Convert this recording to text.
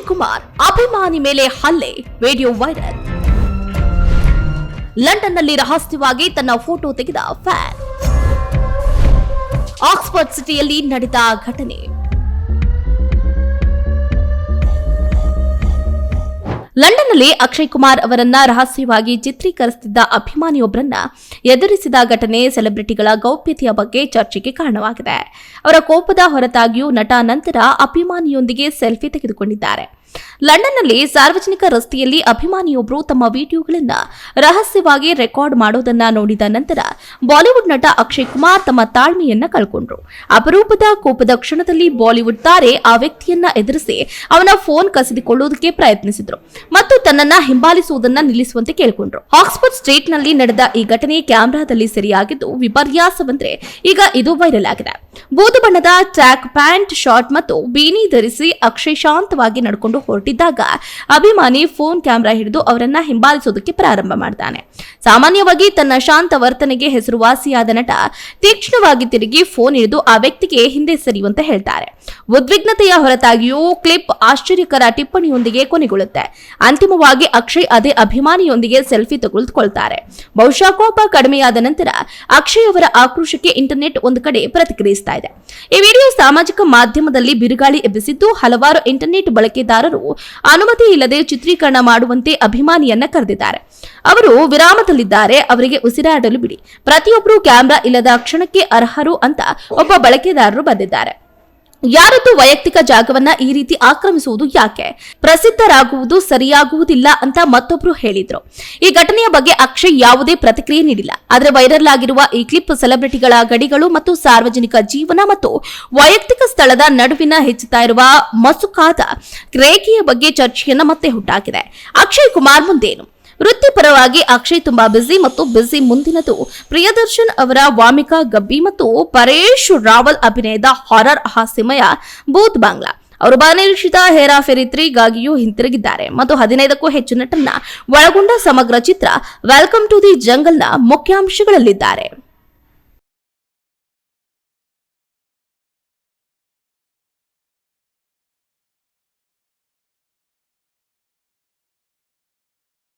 ಕುಮಾರ್ ಅಭಿಮಾನಿ ಮೇಲೆ ಹಲ್ಲೆ, ವಿಡಿಯೋ ವೈರಲ್. ಲಂಡನ್ನಲ್ಲಿ ರಹಸ್ಯವಾಗಿ ತನ್ನ ಫೋಟೋ ತೆಗೆದ ಫ್ಯಾನ್. ಆಕ್ಸ್ಫರ್ಡ್ ಸಿಟಿಯಲ್ಲಿ ನಡೆದ ಘಟನೆ. ಲಂಡನ್ನಲ್ಲಿ ಅಕ್ಷಯ್ ಕುಮಾರ್ ಅವರನ್ನ ರಹಸ್ಯವಾಗಿ ಚಿತ್ರೀಕರಿಸುತ್ತಿದ್ದ ಅಭಿಮಾನಿಯೊಬ್ಬರನ್ನ ಎದುರಿಸಿದ ಘಟನೆ ಸೆಲೆಬ್ರಿಟಿಗಳ ಗೌಪ್ಯತೆಯ ಬಗ್ಗೆ ಚರ್ಚೆಗೆ ಕಾರಣವಾಗಿದೆ. ಅವರ ಕೋಪದ ಹೊರತಾಗಿಯೂ ನಟ ನಂತರ ಅಭಿಮಾನಿಯೊಂದಿಗೆ ಸೆಲ್ಫಿ ತೆಗೆದುಕೊಂಡಿದ್ದಾರೆ. ಲಂಡನ್ನಲ್ಲಿ ಸಾರ್ವಜನಿಕ ರಸ್ತೆಯಲ್ಲಿ ಅಭಿಮಾನಿಯೊಬ್ಬರು ತಮ್ಮ ವಿಡಿಯೋಗಳನ್ನ ರಹಸ್ಯವಾಗಿ ರೆಕಾರ್ಡ್ ಮಾಡೋದನ್ನ ನೋಡಿದ ನಂತರ ಬಾಲಿವುಡ್ ನಟ ಅಕ್ಷಯ್ ಕುಮಾರ್ ತಮ್ಮ ತಾಳ್ಮೆಯನ್ನ ಕಳ್ಕೊಂಡ್ರು. ಅಪರೂಪದ ಕೋಪದ ಕ್ಷಣದಲ್ಲಿ ಬಾಲಿವುಡ್ ತಾರೆ ಆ ವ್ಯಕ್ತಿಯನ್ನ ಎದುರಿಸಿ ಅವನ ಫೋನ್ ಕಸಿದುಕೊಳ್ಳುವುದಕ್ಕೆ ಪ್ರಯತ್ನಿಸಿದ್ರು ಮತ್ತು ತನ್ನನ್ನ ಹಿಂಬಾಲಿಸುವುದನ್ನ ನಿಲ್ಲಿಸುವಂತೆ ಕೇಳಿಕೊಂಡ್ರು. ಆಕ್ಸ್ಫರ್ಡ್ ಸ್ಟ್ರೀಟ್ನಲ್ಲಿ ನಡೆದ ಈ ಘಟನೆ ಕ್ಯಾಮೆರಾದಲ್ಲಿ ಸೆರೆಯಾಗಿದ್ದು ವಿಪರ್ಯಾಸವಂದ್ರೆ ಈಗ ಇದು ವೈರಲ್ ಆಗಿದೆ. ಬೂದು ಬಣ್ಣದ ಟ್ರ್ಯಾಕ್ ಪ್ಯಾಂಟ್, ಶಾರ್ಟ್ ಮತ್ತು ಬೀನಿ ಧರಿಸಿ ಅಕ್ಷಯ್ ಶಾಂತವಾಗಿ ನಡ್ಕೊಂಡು ಹೊರಟಿದ್ದಾಗ ಅಭಿಮಾನಿ ಫೋನ್ ಕ್ಯಾಮೆರಾ ಹಿಡಿದು ಅವರನ್ನ ಹಿಂಬಾಲಿಸೋದಕ್ಕೆ ಪ್ರಾರಂಭ ಮಾಡ್ತಾನೆ. ಸಾಮಾನ್ಯವಾಗಿ ತನ್ನ ಶಾಂತ ವರ್ತನೆಗೆ ಹೆಸರುವಾಸಿಯಾದ ನಟ ತೀಕ್ಷ್ಣವಾಗಿ ತಿರುಗಿ ಫೋನ್ ಹಿಡಿದು ಆ ವ್ಯಕ್ತಿಗೆ ಹಿಂದೆ ಸರಿಯುವಂತೆ ಹೇಳ್ತಾರೆ. ಉದ್ವಿಗ್ನತೆಯ ಹೊರತಾಗಿಯೂ ಕ್ಲಿಪ್ ಆಶ್ಚರ್ಯಕರ ಟಿಪ್ಪಣಿಯೊಂದಿಗೆ ಕೊನೆಗೊಳ್ಳುತ್ತೆ. ಅಂತಿಮವಾಗಿ ಅಕ್ಷಯ್ ಅದೇ ಅಭಿಮಾನಿಯೊಂದಿಗೆ ಸೆಲ್ಫಿ ತೆಗೆದುಕೊಳ್ತಾರೆ. ಬಹುಶಃ ಕೋಪ ಕಡಿಮೆಯಾದ ನಂತರ ಅಕ್ಷಯ್ ಅವರ ಆಕ್ರೋಶಕ್ಕೆ ಇಂಟರ್ನೆಟ್ ಒಂದು ಕಡೆ ಪ್ರತಿಕ್ರಿಯಿಸ್ತಾ ಇದೆ. ಈ ವಿಡಿಯೋ ಸಾಮಾಜಿಕ ಮಾಧ್ಯಮದಲ್ಲಿ ಬಿರುಗಾಳಿ ಎಬ್ಬಿಸಿದ್ದು ಹಲವಾರು ಇಂಟರ್ನೆಟ್ ಬಳಕೆದಾರರು ಅನುಮತಿ ಇಲ್ಲದೆ ಚಿತ್ರೀಕರಣ ಮಾಡುವಂತೆ ಅಭಿಮಾನಿಯನ್ನ ಕರೆದಿದ್ದಾರೆ. ಅವರು ವಿರಾಮದಲ್ಲಿದ್ದಾರೆ, ಅವರಿಗೆ ಉಸಿರಾಡಲು ಬಿಡಿ. ಪ್ರತಿಯೊಬ್ಬರು ಕ್ಯಾಮೆರಾ ಇಲ್ಲದ ಕ್ಷಣಕ್ಕೆ ಅರ್ಹರು ಅಂತ ಒಬ್ಬ ಬಳಕೆದಾರರು ಬಂದಿದ್ದಾರೆ. ಯಾರದ್ದು ವೈಯಕ್ತಿಕ ಜಾಗವನ್ನ ಈ ರೀತಿ ಆಕ್ರಮಿಸುವುದು ಯಾಕೆ? ಪ್ರಸಿದ್ಧರಾಗುವುದು ಸರಿಯಾಗುವುದಿಲ್ಲ ಅಂತ ಮತ್ತೊಬ್ರು ಹೇಳಿದ್ರು. ಈ ಘಟನೆಯ ಬಗ್ಗೆ ಅಕ್ಷಯ್ ಯಾವುದೇ ಪ್ರತಿಕ್ರಿಯೆ ನೀಡಿಲ್ಲ. ಆದರೆ ವೈರಲ್ ಆಗಿರುವ ಈ ಕ್ಲಿಪ್ ಸೆಲೆಬ್ರಿಟಿಗಳ ಗಡಿಗಳು ಮತ್ತು ಸಾರ್ವಜನಿಕ ಜೀವನ ಮತ್ತು ವೈಯಕ್ತಿಕ ಸ್ಥಳದ ನಡುವಿನ ಹೆಚ್ಚುತ್ತಾ ಇರುವ ಮಸುಕಾದ ರೇಖೆಯ ಬಗ್ಗೆ ಚರ್ಚೆಯನ್ನ ಮತ್ತೆ ಹುಟ್ಟಾಕಿದೆ. ಅಕ್ಷಯ್ ಕುಮಾರ್ ಮುಂದೇನು? ವೃತ್ತಿಪರವಾಗಿ ಅಕ್ಷಯ್ ತುಂಬಾ ಬ್ಯುಸಿ ಮತ್ತು ಬ್ಯುಸಿ ಮುಂದಿನದು ಪ್ರಿಯದರ್ಶನ್ ಅವರ ವಾಮಿಕಾ ಗಬ್ಬಿ ಮತ್ತು ಪರೇಶ್ ರಾವಲ್ ಅಭಿನಯದ ಹಾರರ್ ಹಾಸ್ಯಮಯ ಬೂತ್ ಬಾಂಗ್ಲಾ. ಅವರು ಬಹುನಿರೀಕ್ಷಿತ ಹೇರಾಫೆರಿ ತ್ರೀಗಾಗಿಯೂ ಹಿಂತಿರುಗಿದ್ದಾರೆ ಮತ್ತು ಹದಿನೈದಕ್ಕೂ ಹೆಚ್ಚು ನಟನ ಒಳಗೊಂಡ ಸಮಗ್ರ ಚಿತ್ರ ವೆಲ್ಕಮ್ ಟು ದಿ ಜಂಗಲ್ನ ಮುಖ್ಯಾಂಶಗಳಲ್ಲಿದ್ದಾರೆ.